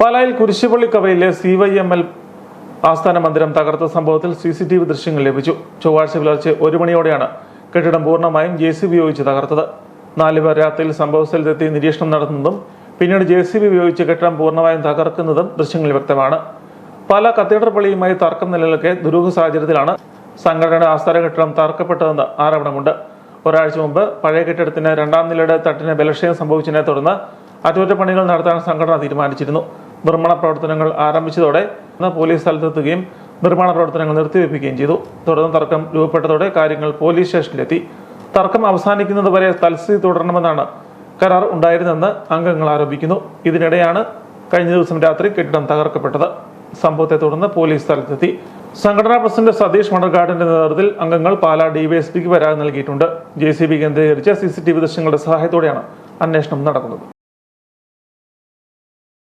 പാലായിൽ കുരിശുപള്ളി കവയിലെ സി വൈ എം എൽ ആസ്ഥാന മന്ദിരം തകർത്ത സംഭവത്തിൽ സി സി ടി വി ദൃശ്യങ്ങൾ ലഭിച്ചു. ചൊവ്വാഴ്ച പുലർച്ചെ ഒരു മണിയോടെയാണ് കെട്ടിടം പൂർണമായും ജെ സി ബി ഉപയോഗിച്ച് തകർത്തത്. നാലുപേർ രാത്രിയിൽ സംഭവസ്ഥലത്തെത്തി നിരീക്ഷണം നടത്തുന്നതും പിന്നീട് ജെ സി ബി ഉപയോഗിച്ച് കെട്ടിടം പൂർണമായും തകർക്കുന്നതും ദൃശ്യങ്ങളിൽ വ്യക്തമാണ്. പല കത്തീഡ്രൽ പള്ളിയുമായി തർക്കം നിലനിൽക്കെ ദുരൂഹ സാഹചര്യത്തിലാണ് സംഘടനയുടെ ആസ്ഥാന കെട്ടിടം തകർക്കപ്പെട്ടതെന്ന് ആരോപണമുണ്ട്. ഒരാഴ്ച മുമ്പ് പഴയ കെട്ടിടത്തിന് രണ്ടാം നിലയുടെ തട്ടിന് ബലക്ഷയം സംഭവിച്ചതിനെ തുടർന്ന് അറ്റകുറ്റപ്പണികൾ നടത്താൻ സംഘടന തീരുമാനിച്ചിരുന്നു. നിർമ്മാണ പ്രവർത്തനങ്ങൾ ആരംഭിച്ചതോടെ പോലീസ് സ്ഥലത്തെത്തുകയും നിർമ്മാണ പ്രവർത്തനങ്ങൾ നിർത്തിവെപ്പിക്കുകയും ചെയ്തു. തുടർന്ന് തർക്കം രൂപപ്പെട്ടതോടെ കാര്യങ്ങൾ പോലീസ് സ്റ്റേഷനിലെത്തി. തർക്കം അവസാനിക്കുന്നതുവരെ തൽസ്ഥിതി തുടരണമെന്നാണ് കരാർ ഉണ്ടായിരുന്നെന്ന് അംഗങ്ങൾ ആരോപിക്കുന്നു. ഇതിനിടെയാണ് കഴിഞ്ഞ ദിവസം രാത്രി കെട്ടിടം തകർക്കപ്പെട്ടത്. സംഭവത്തെ തുടർന്ന് പോലീസ് സ്ഥലത്തെത്തി. സംഘടനാ പ്രസിഡന്റ് സതീഷ് മണർകാടിന്റെ നേതൃത്വത്തിൽ അംഗങ്ങൾ പാലാ ഡിവൈഎസ്പിക്ക് പരാതി നൽകിയിട്ടുണ്ട്. ജെ സി ബി കേന്ദ്രീകരിച്ച സി സി ടി വി ദൃശ്യങ്ങളുടെ സഹായത്തോടെയാണ് അന്വേഷണം നടക്കുന്നത്.